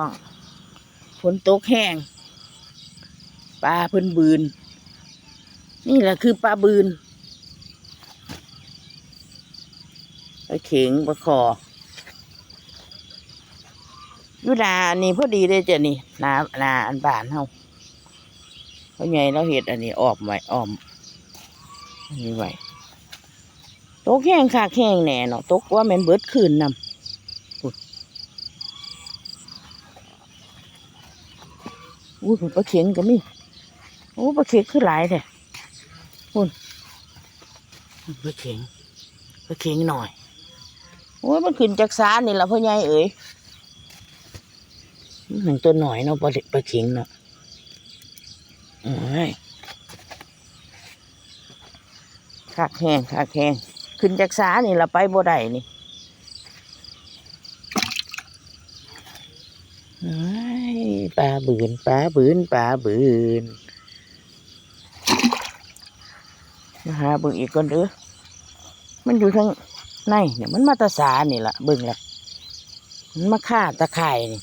อ้อฝนตกแห้งปลาเพิ่นบืน นี่แหละคือปลาบืนปลาเข็งปลาคอยุดาอันนี้พอดีเลยจ้ะนี่นานาอันบานเฮาเพราะไงเราเห็ดอันนี้ออกไว้ออมอันนี้ไว้ตกแห้งค่ะแห้งแน่เนาะตกว่าแมันเบิดคืนนำ อุ้ยปลาเข็งก็มีโอ้ปลาเข็งคือหลายแท้คุณปลาเข็งปลาเข็งหน่อยโอ้ยมันขึ้นจากสานี่ละพ่อใหญ่เอ๋ยหนึ่งตัวหน่อยเนาะปลาเด็กปลาเข็งเนาะโอ้ยขากแห้งขากแห้งขึ้นจากสานี่ละไปบ่ได้นี่เอ้ย ปลาบืนปลาบืนปลาบืนมาหาเบิ่งอีกก่อนเด้อมันอยู่ทางในเนี่ยมันมาตาสานี่ละเบิ่งละมันมาฆ่าตะไคร่นี่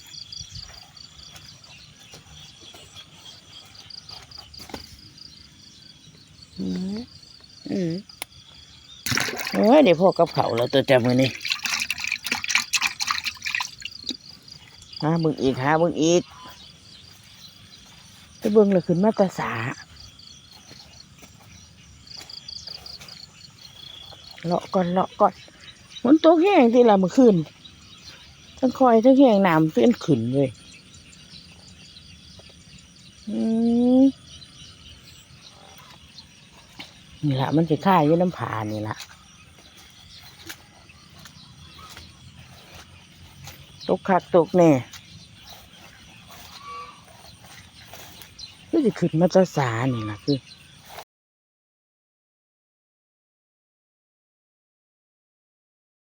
อืมอืมโอ้ยเดี๋ยวพ่อกับเขาแล้วตัวจำมือนี่หาเบิ่งอีกหาเบิ่งอีก ไปเบิ่งเลยขึ้นมาตาสาเลาะก่อนเลาะก่อนฝนตกแห้งที่ละเมื่อคืนทั้งคอยทั้งแห้งน้ำเพื่อนขึ้นเลยนี่ละมันจะค่ายยู่น้ำผานี่ละตกคักตกแน่ ก็จะขึ้นมาแตาสานี่ละคือ